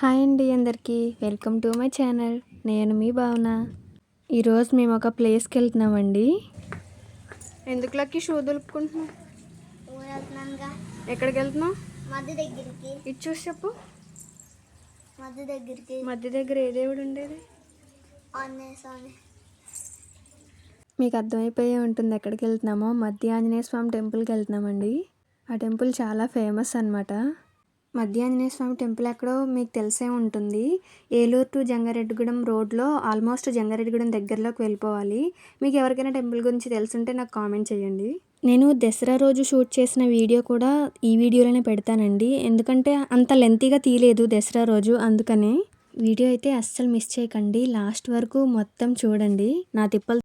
Hi అండి అందరికీ. Welcome to my channel. నేను మీ భావన. ఈరోజు మేము ఒక ప్లేస్కి వెళ్తున్నామండి. ఎందుకు లక్కి షూ దులుపుకుంటున్నాం ఎక్కడికి వెళ్తున్నాం మధ్య దగ్గరికి. ఇది చూసి చెప్పు. మధ్య దగ్గరికి. మధ్య దగ్గర ఏ దేవుడు ఉండేది? ఆంజనేయ స్వామి. మీకు అర్థమైపోయే ఉంటుంది ఎక్కడికి వెళ్తున్నామో. మధ్య ఆంజనేయ స్వామి టెంపుల్కి వెళ్తున్నామండి. ఆ టెంపుల్ చాలా ఫేమస్ అనమాట మధ్య ఆంజనేయ స్వామి టెంపుల్ ఎక్కడో మీకు తెలిసే ఉంటుంది. ఏలూరు టు జంగారెడ్డిగూడెం రోడ్లో ఆల్మోస్ట్ జంగారెడ్డిగూడెం దగ్గరలోకి వెళ్ళిపోవాలి. మీకు ఎవరికైనా టెంపుల్ గురించి తెలుసుంటే నాకు కామెంట్ చేయండి. నేను దసరా రోజు షూట్ చేసిన వీడియో కూడా ఈ వీడియోలోనే పెడతానండి. ఎందుకంటే అంత లెంతీగా తీయలేదు దసరా రోజు అందుకనే. వీడియో అయితే అస్సలు మిస్ చేయకండి. లాస్ట్ వరకు మొత్తం చూడండి. నా తిప్పలు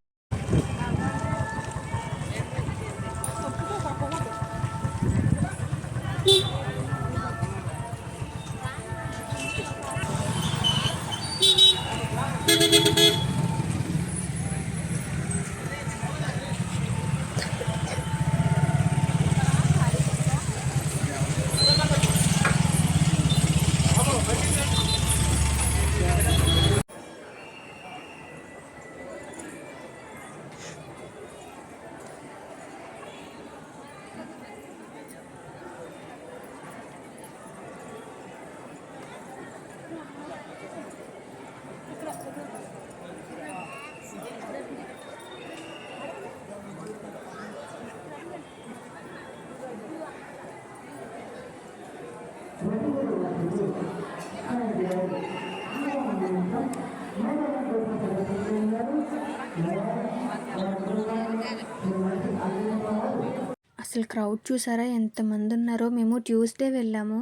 క్రౌడ్ చూసారా? ఎంతమంది ఉన్నారో మేము ట్యూస్డే వెళ్ళాము.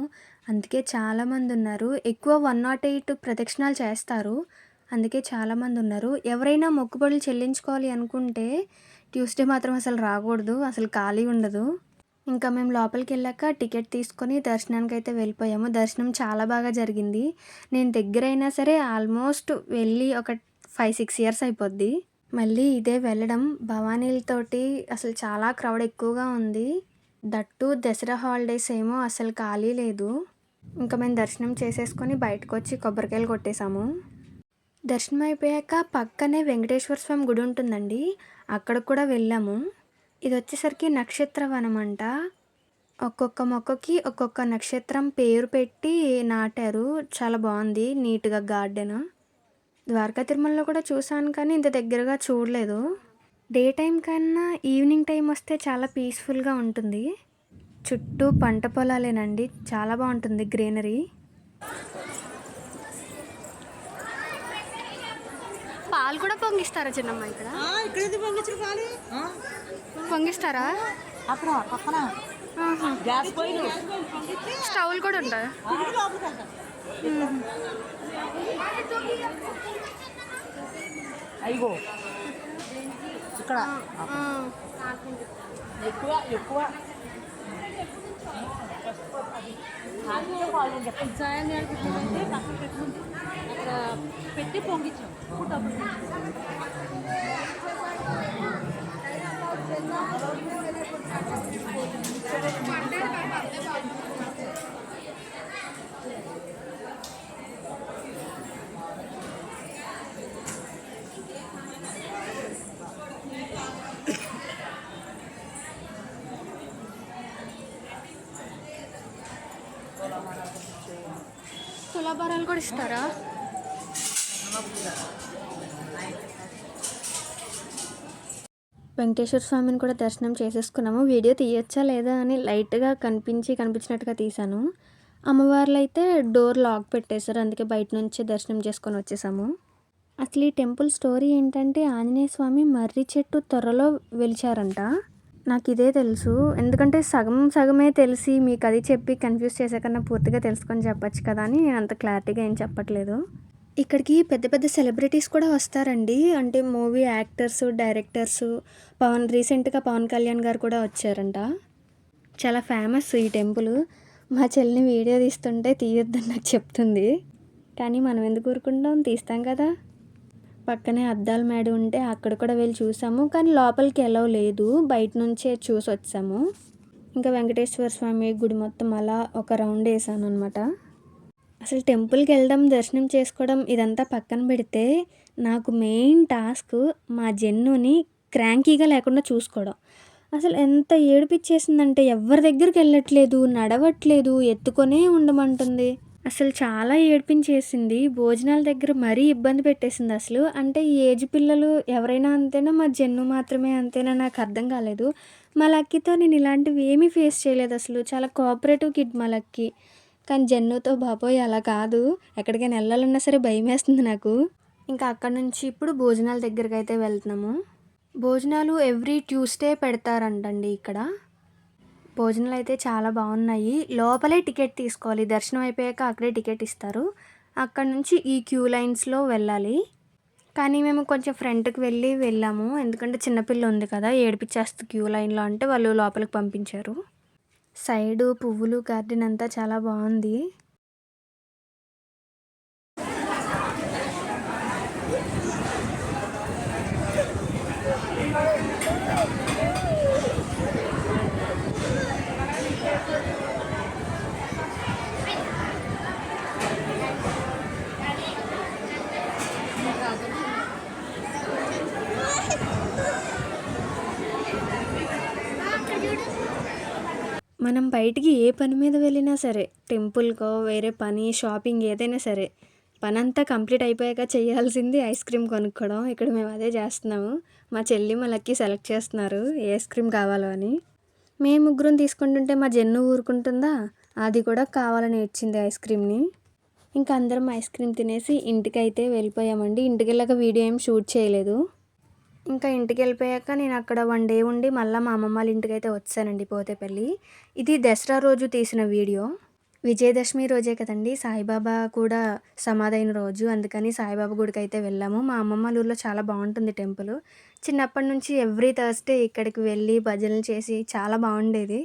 అందుకే చాలామంది ఉన్నారు ఎక్కువ వన్ నాట్ ఎయిట్ ప్రదక్షిణాలు చేస్తారు. అందుకే చాలామంది ఉన్నారు ఎవరైనా మొక్కుబడులు చెల్లించుకోవాలి అనుకుంటే ట్యూస్డే మాత్రం అసలు రాకూడదు. అసలు ఖాళీ ఉండదు. ఇంకా మేము లోపలికి వెళ్ళాక టికెట్ తీసుకొని దర్శనానికి అయితే వెళ్ళిపోయాము. దర్శనం చాలా బాగా జరిగింది. నేను దగ్గరైనా సరే ఆల్మోస్ట్ వెళ్ళి ఒక ఫైవ్ సిక్స్ ఇయర్స్ అయిపోద్ది. మళ్ళీ ఇదే వెళ్ళడం భవానీలతోటి అసలు చాలా క్రౌడ్ ఎక్కువగా ఉంది. దట్టు దసరా హాలిడేస్ ఏమో అసలు ఖాళీ లేదు. ఇంకా మేము దర్శనం చేసేసుకొని బయటకు వచ్చి కొబ్బరికాయలు కొట్టేశాము. దర్శనం అయిపోయాక పక్కనే వెంకటేశ్వర స్వామి గుడి ఉంటుందండి. అక్కడ కూడా వెళ్ళాము. ఇది వచ్చేసరికి నక్షత్రవనం అంట ఒక్కొక్క మొక్కకి ఒక్కొక్క నక్షత్రం పేరు పెట్టి నాటారు. చాలా బాగుంది నీట్గా గార్డెన్. ద్వారకా తిరుమలలో కూడా చూసాను కానీ ఇంత దగ్గరగా చూడలేదు. డే టైం కన్నా ఈవినింగ్ టైం వస్తే చాలా పీస్ఫుల్గా ఉంటుంది. చుట్టూ పంట పొలాలేనండి. చాలా బాగుంటుంది గ్రీనరీ. పాలు కూడా పొంగిస్తారా చిన్నమ్మ ఇక్కడ? ఇక్కడ పంపించిన పాలు. పొంగిస్తారా? అక్కడ పక్కన. స్టవ్లు కూడా ఉంటాయి? అయ్యో. ఇక్కడ. ఎక్కువ ఎక్కువ. సాయం నేర్పించిందంటే పక్కన పెట్టుకుంటే అక్కడ పెట్టి పొంగించాం. డబ్బులు తులాభారాలు కూడా ఇస్తారా? వెంకటేశ్వర స్వామిని కూడా దర్శనం చేసేసుకున్నాము. వీడియో తీయచ్చా లేదా అని లైట్గా కనిపించి కనిపించినట్టుగా తీశాను. అమ్మవార్లు అయితే డోర్ లాక్ పెట్టేశారు. అందుకే బయట నుంచే దర్శనం చేసుకొని వచ్చేసాము. అసలు ఈ టెంపుల్ స్టోరీ ఏంటంటే ఆంజనేయ స్వామి మర్రి చెట్టు త్వరలో వెలిచారంట. నాకు ఇదే తెలుసు. ఎందుకంటే సగం సగమే తెలిసి మీకు అది చెప్పి కన్ఫ్యూజ్ చేసే కన్నా పూర్తిగా తెలుసుకొని చెప్పచ్చు కదా అని నేను అంత క్లారిటీగా ఏం చెప్పట్లేదు. ఇక్కడికి పెద్ద పెద్ద సెలబ్రిటీస్ కూడా వస్తారండి. అంటే మూవీ యాక్టర్స్ డైరెక్టర్స్ పవన్ రీసెంట్గా పవన్ కళ్యాణ్ గారు కూడా వచ్చారంట. చాలా ఫేమస్ ఈ టెంపుల్. మా చెల్లిని వీడియో తీస్తుంటే తీయొద్దని నాకు చెప్తుంది. కానీ మనం ఎందుకు ఊరుకుంటాం? తీస్తాం కదా. పక్కనే అద్దాల మేడ ఉంటే అక్కడ కూడా వెళ్ళి చూసాము. కానీ లోపలికి ఎలా లేదు. బయట నుంచే చూసి వచ్చాము. ఇంకా వెంకటేశ్వర స్వామి గుడి మొత్తం అలా ఒక రౌండ్ వేసాను అనమాట అసలు టెంపుల్కి వెళ్ళడం దర్శనం చేసుకోవడం ఇదంతా పక్కన పెడితే నాకు మెయిన్ టాస్క్ మా జన్నుని క్రాంకీగా లేకుండా చూసుకోవడం. అసలు ఎంత ఏడిపించేసిందంటే ఎవరి దగ్గరికి వెళ్ళట్లేదు నడవట్లేదు ఎత్తుకొనే ఉండమంటుంది. అసలు చాలా ఏడిపించేసింది. భోజనాల దగ్గర మరీ ఇబ్బంది పెట్టేసింది అసలు. అంటే ఈ ఏజ్ పిల్లలు ఎవరైనా అంతేనా మా జన్ను మాత్రమే అంతేనా నాకు అర్థం కాలేదు. మా లక్కీతో నేను ఇలాంటివి ఏమీ ఫేస్ చేయలేదు అసలు. చాలా కోఆపరేటివ్ కిడ్ మా లక్కీ. కానీ జన్నుతో బాబోయ్ అలా కాదు. ఎక్కడికైనా వెళ్ళాలన్నా సరే భయం వేస్తుంది నాకు. ఇంకా అక్కడ నుంచి ఇప్పుడు భోజనాల దగ్గరికి అయితే వెళ్తున్నాము. భోజనాలు ఎవ్రీ ట్యూస్డే పెడతారంటండి ఇక్కడ. భోజనాలు అయితే చాలా బాగున్నాయి. లోపలే టికెట్ తీసుకోవాలి. దర్శనం అయిపోయాక అక్కడే టికెట్ ఇస్తారు. అక్కడ నుంచి ఈ క్యూ లైన్స్లో వెళ్ళాలి. కానీ మేము కొంచెం ఫ్రంట్కి వెళ్ళి వెళ్ళాము. ఎందుకంటే చిన్నపిల్ల ఉంది కదా ఏడిపించేస్తుంది క్యూ లైన్లో అంటే వాళ్ళు లోపలికి పంపించారు. సైడు పువ్వులు గార్డెన్ అంతా చాలా బాగుంది. మనం బయటికి ఏ పని మీద వెళ్ళినా సరే టెంపుల్కో వేరే పని షాపింగ్ ఏదైనా సరే పని అంతా కంప్లీట్ అయిపోయాక చేయాల్సింది ఐస్ క్రీమ్ కొనుక్కోవడం. ఇక్కడ మేము అదే చేస్తున్నాము. మా చెల్లి మా లక్కీ సెలెక్ట్ చేస్తున్నారు ఏ ఐస్ క్రీమ్ కావాలో అని. మేము ముగ్గురం తీసుకుంటుంటే మా జన్ను ఊరుకుంటుందా? అది కూడా కావాలని ఇచ్చింది ఐస్ క్రీమ్ని. ఇంకా అందరం ఐస్ క్రీమ్ తినేసి ఇంటికైతే వెళ్ళిపోయామండి. ఇంటికి వెళ్ళాక వీడియో ఏం షూట్ చేయలేదు. ఇంకా ఇంటికి వెళ్ళిపోయాక నేను అక్కడ వన్ డే ఉండి మళ్ళీ మా అమ్మమ్మ వాళ్ళ ఇంటికి అయితే వచ్చానండి పోతేపల్లి. ఇది దసరా రోజు తీసిన వీడియో. విజయదశమి రోజే కదండి. సాయిబాబా కూడా సమాధైన రోజు. అందుకని సాయిబాబా గుడికి అయితే వెళ్ళాము. మా అమ్మమ్మ వాళ్ళ ఊర్లో చాలా బాగుంటుంది టెంపుల్. చిన్నప్పటి నుంచి ఎవ్రీ థర్స్డే ఇక్కడికి వెళ్ళి భజనలు చేసి చాలా బాగుండేది.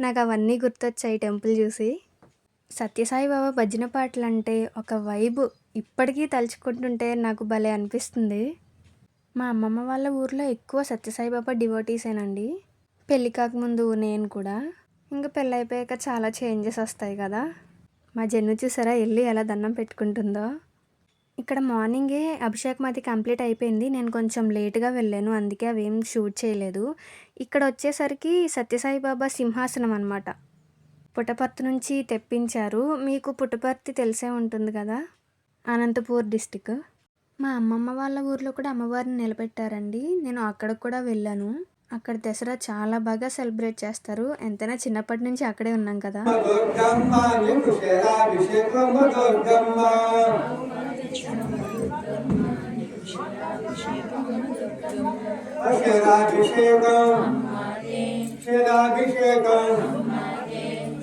నాకు అవన్నీ గుర్తొచ్చాయి టెంపుల్ చూసి. సత్యసాయి బాబా భజన పాటలు అంటే ఒక వైబ్. ఇప్పటికీ తలుచుకుంటుంటే నాకు భలే అనిపిస్తుంది. మా అమ్మమ్మ వాళ్ళ ఊర్లో ఎక్కువ సత్యసాయిబాబా డివోటీసేనండి. పెళ్ళి కాకముందు నేను కూడా. ఇంకా పెళ్ళి అయిపోయాక చాలా చేంజెస్ వస్తాయి కదా. మా జన్ను చూసారా వెళ్ళి ఎలా దండం పెట్టుకుంటుందో. ఇక్కడ మార్నింగే అభిషేకం అది కంప్లీట్ అయిపోయింది. నేను కొంచెం లేట్గా వెళ్ళాను. అందుకే అవేం షూట్ చేయలేదు. ఇక్కడ వచ్చేసరికి సత్యసాయిబాబా సింహాసనం అనమాట పుట్టపర్తి నుంచి తెప్పించారు. మీకు పుట్టపర్తి తెలిసే ఉంటుంది కదా. అనంతపూర్ డిస్టిక్. మా అమ్మమ్మ వాళ్ళ ఊర్లో కూడా అమ్మవారిని నిలబెట్టారండి. నేను అక్కడికి కూడా వెళ్ళాను. అక్కడ దసరా చాలా బాగా సెలబ్రేట్ చేస్తారు. ఎంతైనా చిన్నప్పటి నుంచి అక్కడే ఉన్నాం కదా.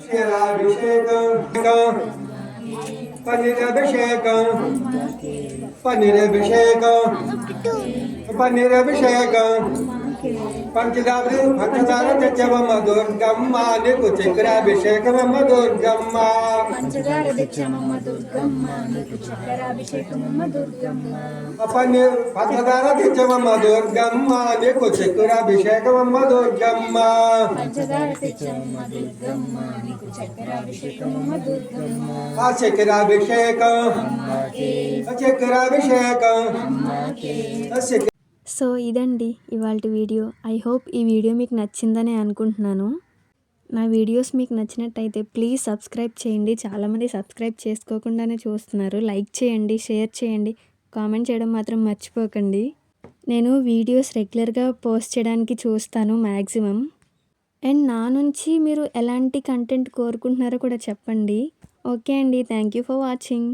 క్షీరాభిషేకం పండితాభిషేకం ಪನ್ನೀರ್ ಅಭಿಷೇಕ ಪನ್ನೀರ್ ಅಭಿಷೇಕ పన్నీరభిషేకం పంచదారి తెచ్చవమ్మ దుర్గమ్మ నీకు చక్రాభిషేకమమ్మ దుర్గమ్మ. పంచదార తెచ్చామమ్మ దుర్గమ్మ నీకు చక్కెరాభిషేకమమ్మ దుర్గమ్మ. పంచదార తెచ్చవమ్మ దుర్గమ్మ నీకు చక్రాభిషేకమమ్మ దుర్గమ్మ. పంచదార తెచ్చామమ్మ దుర్గమ్మ నీకు చక్కెరాభిషేకమమ్మ దుర్గమ్మ. ఆ చక్రాభిషేకం సో ఇదండి ఇవాళ వీడియో. ఐ హోప్ ఈ వీడియో మీకు నచ్చిందని అనుకుంటున్నాను. నా వీడియోస్ మీకు నచ్చినట్టయితే ప్లీజ్ సబ్స్క్రైబ్ చేయండి. చాలామంది సబ్స్క్రైబ్ చేసుకోకుండానే చూస్తున్నారు. లైక్ చేయండి షేర్ చేయండి. కామెంట్ చేయడం మాత్రం మర్చిపోకండి. నేను వీడియోస్ రెగ్యులర్గా పోస్ట్ చేయడానికి చూస్తాను మ్యాక్సిమం అండ్ నా నుంచి మీరు ఎలాంటి కంటెంట్ కోరుకుంటున్నారో కూడా చెప్పండి. ఓకే అండి. Thank you for watching